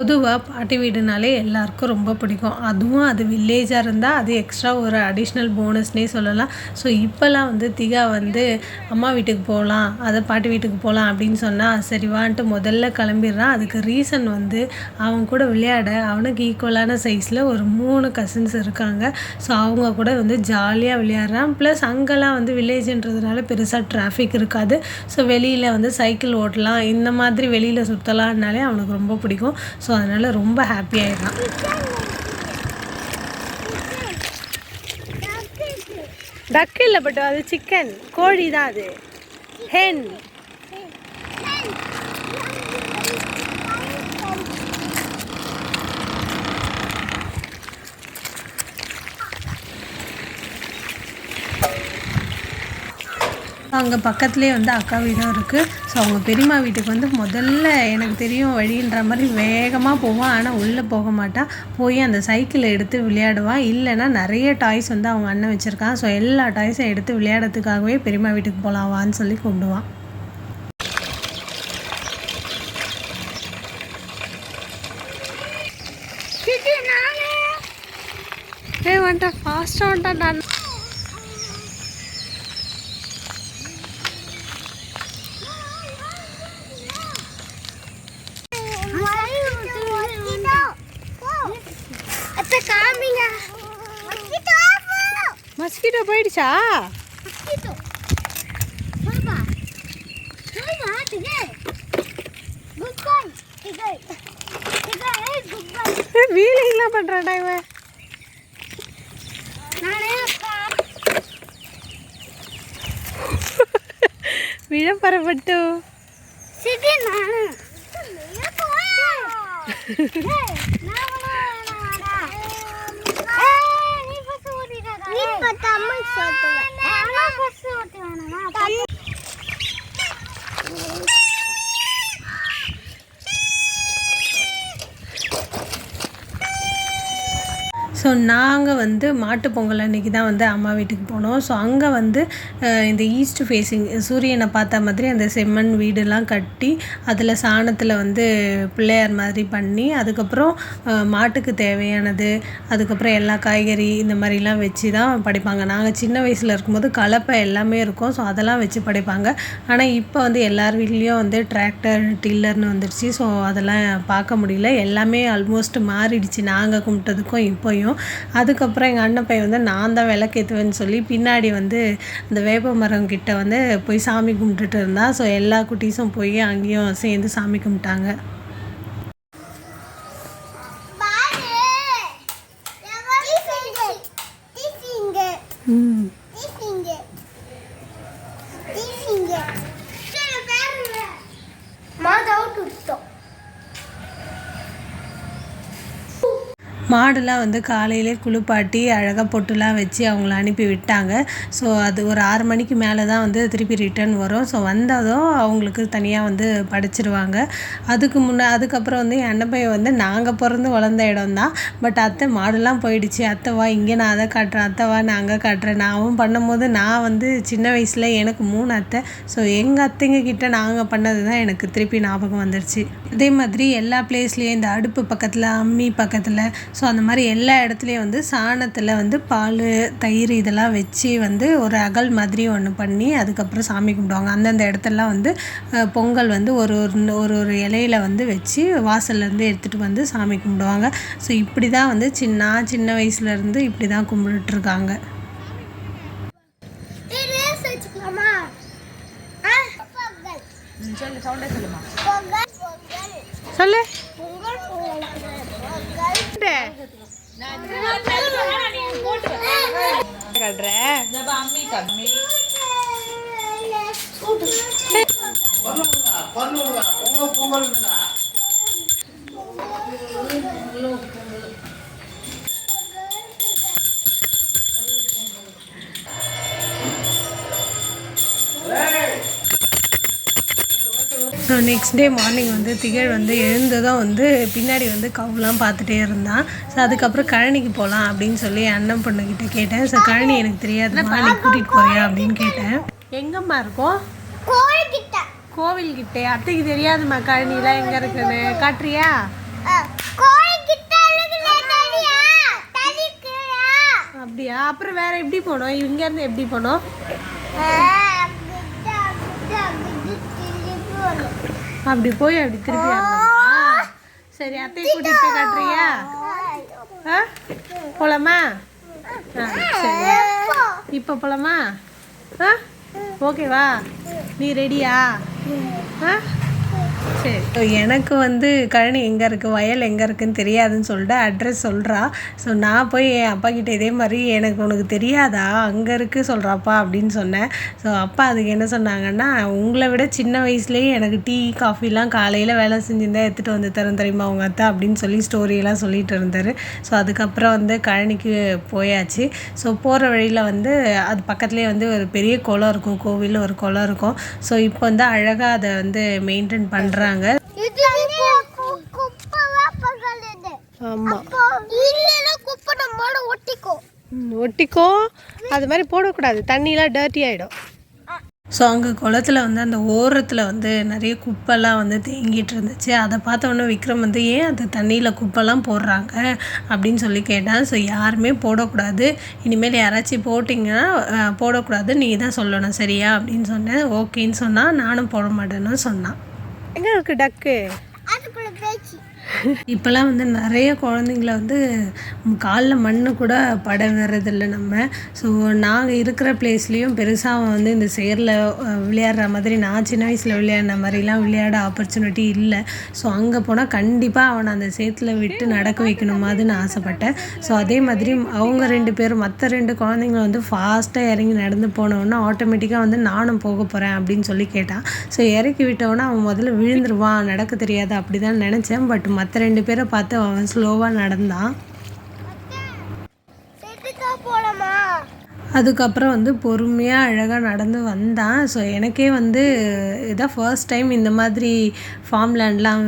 பொதுவாக பாட்டி வீடுனாலே எல்லாருக்கும் ரொம்ப பிடிக்கும். அதுவும் அது வில்லேஜாக இருந்தால் அது எக்ஸ்ட்ரா ஒரு அடிஷ்னல் போனஸ்னே சொல்லலாம். ஸோ இப்போல்லாம் வந்து திகா வந்து அம்மா வீட்டுக்கு போகலாம் அதை பாட்டி வீட்டுக்கு போகலாம் அப்படின்னு சொன்னால் சரி வான்ட்டு முதல்ல கிளம்பிடுறான். அதுக்கு ரீசன் வந்து அவன் கூட விளையாட அவனுக்கு ஈக்குவலான சைஸில் ஒரு மூணு கசின்ஸ் இருக்காங்க. ஸோ அவங்க கூட வந்து ஜாலியாக விளையாடுறான். ப்ளஸ் அங்கெல்லாம் வந்து வில்லேஜ்ன்றதுனால பெருசாக டிராஃபிக் இருக்காது. ஸோ வெளியில் வந்து சைக்கிள் ஓட்டலாம். இந்த மாதிரி வெளியில் சுற்றலான்னாலே அவனுக்கு ரொம்ப பிடிக்கும். ஸோ அதனால் ரொம்ப ஹாப்பி ஆயிடுறான். டக்கு இல்லை பட் அது சிக்கன் கோழி தான் அது. ஹென் அங்கே பக்கத்துலேயே வந்து அக்கா வீடும் இருக்குது ஸோ அவங்க பெரியம்மா வீட்டுக்கு வந்து முதல்ல எனக்கு தெரியும் வழின்ற மாதிரி வேகமாக போவான் ஆனால் உள்ளே போக மாட்டான் போய் அந்த சைக்கிளை எடுத்து விளையாடுவான் இல்லைன்னா நிறைய டாய்ஸ் வந்து அவங்க அண்ணன் வச்சுருக்கான் ஸோ எல்லா டாய்ஸும் எடுத்து விளையாடுறதுக்காகவே பெரியம்மா வீட்டுக்கு போகலாம் வான்னு சொல்லி கூப்பிடுவான் ஏ வந்துட்டேன் ஃபாஸ்ட்டாக வந்துட்டேன் நான் மஸ்கிட்டோ போயிடுச்சா? வீலிங்லாம் பண்ணுறான்டா இவன். நானு நீ தமிழ் சொல்லுவேன் நான் ஃபர்ஸ்ட் ஓட்டுவேன் ஸோ நாங்கள் வந்து மாட்டுப் பொங்கல் அன்றைக்கி தான் வந்து அம்மா வீட்டுக்கு போனோம். ஸோ அங்கே வந்து இந்த ஈஸ்ட் ஃபேஸிங் சூரியனை பார்த்த மாதிரி அந்த செம்மண் வீடெல்லாம் கட்டி அதில் சாணத்தில் வந்து பிள்ளையார் மாதிரி பண்ணி அதுக்கப்புறம் மாட்டுக்கு தேவையானது அதுக்கப்புறம் எல்லா காய்கறி இந்த மாதிரிலாம் வச்சு தான் படைப்பாங்க. நாங்கள் சின்ன வயசில் இருக்கும்போது கலப்பை எல்லாமே இருக்கும். ஸோ அதெல்லாம் வச்சு படைப்பாங்க. ஆனால் இப்போ வந்து எல்லார் வீட்லேயும் வந்து டிராக்டர் டில்லர்னு வந்துடுச்சு ஸோ அதெல்லாம் பார்க்க முடியல. எல்லாமே ஆல்மோஸ்ட் மாறிடுச்சு. நாங்கள் கும்பிட்டதுக்கும் இப்போயும். அதுக்கப்புறம் எங்கள் அண்ணன் பையன் வந்து நான் தான் விளக்கேற்றுவேன்னு சொல்லி பின்னாடி வந்து அந்த வேப்ப மரம் கிட்ட வந்து போய் சாமி கும்பிட்டுட்டு இருந்தான் ஸோ எல்லா குட்டீஸும் போய் அங்கேயும் சேர்ந்து சாமி கும்பிட்டாங்க. ம். மாடுலாம் வந்து காலையிலே குளிப்பாட்டி அழகாக பொட்டுலாம் வச்சு அவங்கள அனுப்பி விட்டாங்க. ஸோ அது ஒரு ஆறு மணிக்கு மேலே தான் வந்து திருப்பி ரிட்டர்ன் வரும். ஸோ வந்ததும் அவங்களுக்கு தனியாக வந்து படைச்சிருவாங்க. அதுக்கு முன்னே அதுக்கப்புறம் வந்து என் அண்ணன் பையன் வந்து நாங்கள் பிறந்து வளர்ந்த இடம் தான் பட் அத்தை மாடுலாம் போயிடுச்சு. அத்தை வா இங்கே நான் அதை காட்டுறேன். அத்தை வா நான் அங்கே காட்டுறேன். நான் அவன் பண்ணும்போது நான் வந்து சின்ன வயசில் எனக்கு மூணு அத்தை. ஸோ எங்கள் அத்தைங்க கிட்ட நாங்கள் பண்ணது தான் எனக்கு திருப்பி ஞாபகம் வந்துருச்சு. அதே மாதிரி எல்லா பிளேஸ்லேயும் இந்த அடுப்பு பக்கத்தில் அம்மி பக்கத்தில் ஸோ அந்த மாதிரி எல்லா இடத்துலையும் வந்து சாணத்தில் வந்து பால் தயிர் இதெல்லாம் வச்சு வந்து ஒரு அகல் மாதிரி ஒன்று பண்ணி அதுக்கப்புறம் சாமி கும்பிடுவாங்க. அந்தந்த இடத்துலலாம் வந்து பொங்கல் வந்து ஒரு ஒரு ஒரு இலையில வந்து வச்சு வாசல்லேருந்து எடுத்துகிட்டு வந்து சாமி கும்பிடுவாங்க. ஸோ இப்படி தான் வந்து சின்ன நான் சின்ன வயசுலேருந்து இப்படி தான் பொங்கல். சொல்லு சவுண்டே சொல்லுமா பொங்கல் பொங்கல் சொல்லு பொங்கல் பொங்கல் கட்டுற ஸோ நெக்ஸ்ட் டே மார்னிங் வந்து திகழ் வந்து எழுந்ததும் வந்து பின்னாடி வந்து கவுலாம் பார்த்துட்டே இருந்தான். ஸோ அதுக்கப்புறம் கழனிக்கு போகலாம் அப்படின்னு சொல்லி அண்ணன் பொண்ணுக்கிட்ட கேட்டேன். ஸோ கழனி எனக்கு தெரியாதும்மா நீ கூட்டிகிட்டு போறியா அப்படின்னு கேட்டேன். எங்கம்மா இருக்கும்? கோழிக்கிட்ட கோவில் கிட்டே அத்தைக்கு தெரியாதும்மா கழனிலாம் எங்கே இருக்குன்னு. காட்டுறியா? அப்படியா? அப்புறம் வேற எப்படி போனோம்? இங்கேருந்து எப்படி போனோம்? அப்படி போய் அப்படி திருப்பி சரி அத்தை கூட்டிட்டு போய் காட்டுறியா? ஆ? போலாமா? சரி. இப்போ போலாமா? ஆ? ஓகேவா? நீ ரெடியா? ஆ? ஸோ எனக்கு வந்து கழனி எங்கே இருக்குது வயல் எங்கே இருக்குன்னு தெரியாதுன்னு சொல்லிட்டு அட்ரஸ் சொல்கிறா ஸோ நான் போய் என் அப்பா கிட்டே இதே மாதிரி எனக்கு உனக்கு தெரியாதா? அங்கே இருக்குது சொல்கிறாப்பா அப்படின்னு சொன்னேன். ஸோ அப்பா அதுக்கு என்ன சொன்னாங்கன்னா உங்களை விட சின்ன வயசுலேயே எனக்கு டீ காஃபிலாம் காலையில் வேலை செஞ்சுருந்தா எடுத்துகிட்டு வந்து தரும் தெரியுமா அவங்க அத்தை அப்படின்னு சொல்லி ஸ்டோரியெல்லாம் சொல்லிட்டு இருந்தார். ஸோ அதுக்கப்புறம் வந்து கழனிக்கு போயாச்சு. ஸோ போகிற வழியில் வந்து அது பக்கத்துலேயே வந்து ஒரு பெரிய குளம் இருக்கும். கோவில் ஒரு குளம் இருக்கும். ஸோ இப்போ வந்து அழகாக அதை வந்து மெயின்டைன் பண்ணுறாங்க நம்மளோட ஒட்டிக்கோ ஒட்டிக்கோ அது மாதிரி போடக்கூடாது. தண்ணிலாம் டர்ட்டி ஆகிடும் ஸோ அங்கே குளத்துல வந்து அந்த ஓரத்தில் வந்து நிறைய குப்பைலாம் வந்து தேங்கிட்டு இருந்துச்சு. அதை பார்த்த உடனே விக்ரம் வந்து ஏன் அந்த தண்ணியில் குப்பைலாம் போடுறாங்க? அப்படின்னு சொல்லி கேட்டான். ஸோ யாருமே போடக்கூடாது. இனிமேல் யாராச்சும் போட்டிங்கன்னா போடக்கூடாது. நீ தான் சொல்லணும். சரியா? அப்படின்னு சொன்னேன். ஓகேன்னு சொன்னால் நானும் போட மாட்டேன்னு சொன்னான். எங்கே இருக்குது டக்கு அதுக்குள்ள இப்போலாம் இப்போல்லாம் வந்து நிறைய குழந்தைங்கள வந்து காலில் மண்ணு கூட பட வர்றதில்ல நம்ம. ஸோ நாங்கள் இருக்கிற பிளேஸ்லேயும் பெருசாக அவன் வந்து இந்த சேரில் விளையாடுற மாதிரி நான் சின்ன வயசில் விளையாடின மாதிரிலாம் விளையாட ஆப்பர்ச்சுனிட்டி இல்லை. ஸோ அங்கே போனால் கண்டிப்பாக அவனை அந்த சேத்துல விட்டு நடக்க வைக்கணுமாதுன்னு ஆசைப்பட்டேன். ஸோ அதே மாதிரி அவங்க ரெண்டு பேரும் மற்ற ரெண்டு குழந்தைங்க வந்து ஃபாஸ்ட்டாக இறங்கி நடந்து போனவொன்னே ஆட்டோமேட்டிக்காக வந்து நானும் போக போகிறேன் அப்படின்னு சொல்லி கேட்டான். ஸோ இறக்கி விட்டவொன்னே அவன் முதல்ல விழுந்துருவான் நடக்க தெரியாது அப்படி தான் நினச்சேன். பட் மற்ற ரெண்டு பேரை பார்த்து அவன் ஸ்லோவாக நடந்தான் செட்டுக்கா போலாமா அதுக்கப்புறம் வந்து பொறுமையாக அழகாக நடந்து வந்தான். ஸோ எனக்கே வந்து இதான் ஃபர்ஸ்ட் டைம் இந்த மாதிரி ஃபார்ம் லேண்ட்லாம்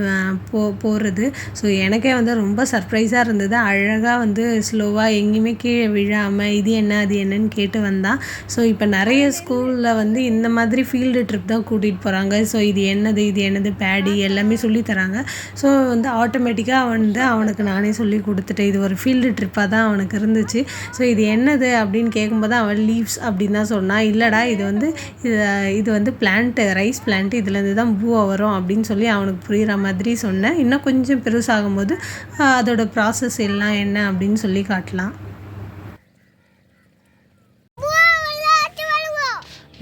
போ போகிறது ஸோ எனக்கே வந்து ரொம்ப சர்ப்ரைஸாக இருந்தது. அழகாக வந்து ஸ்லோவாக எங்கேயுமே கீழே விழாமல் இது என்ன அது என்னன்னு கேட்டு வந்தான். ஸோ இப்போ நிறைய ஸ்கூலில் வந்து இந்த மாதிரி ஃபீல்டு ட்ரிப் தான் கூட்டிகிட்டு போகிறாங்க ஸோ இது என்னது இது என்னது பேடி எல்லாமே சொல்லித்தராங்க ஸோ வந்து ஆட்டோமேட்டிக்காக வந்து அவனுக்கு நானே சொல்லி கொடுத்துட்டேன். இது ஒரு ஃபீல்டு ட்ரிப்பாக தான் அவனுக்கு இருந்துச்சு. ஸோ இது என்னது அப்படின்னு கேட்கும்போது அவன் லீவ்ஸ் அப்படின்னு தான் சொன்னான் இல்லைடா இது வந்து இது இது வந்து பிளான்ட்டு ரைஸ் பிளான்ட் இதுலேருந்து தான் பூவா வரும் அப்படின்னு சொல்லி அவனுக்கு புரிகிற மாதிரி சொன்னேன். இன்னும் கொஞ்சம் பெருசாகும் போது அதோட ப்ராசஸ் எல்லாம் என்ன அப்படின்னு சொல்லி காட்டலாம்.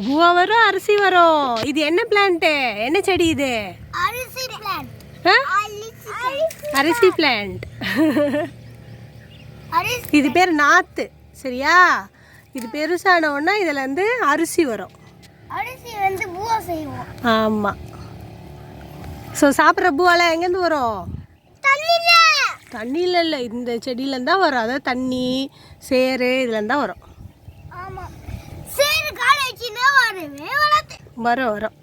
பூவா வரும் அரிசி வரும். இது என்ன பிளான்ட்டு என்ன செடி இது? அரிசி பிளான் ஆ? அரிசி அரிசி பிளான்ட் அரிசி இது பேர் நாத்து சரியா? இது பெருசான உடனே இதில் வந்து அரிசி வரும். அரிசி வந்து பூவா செய்வோம். ஆமாம் ஸோ சாப்பிட்ற பூவெல்லாம் எங்கேருந்து வரும்? தண்ணியில் இல்லை இந்த செடியிலேருந்து தான் வரும். அதாவது தண்ணி சேறு இதுலேருந்து தான் வரும் சரி வரும் வரும்.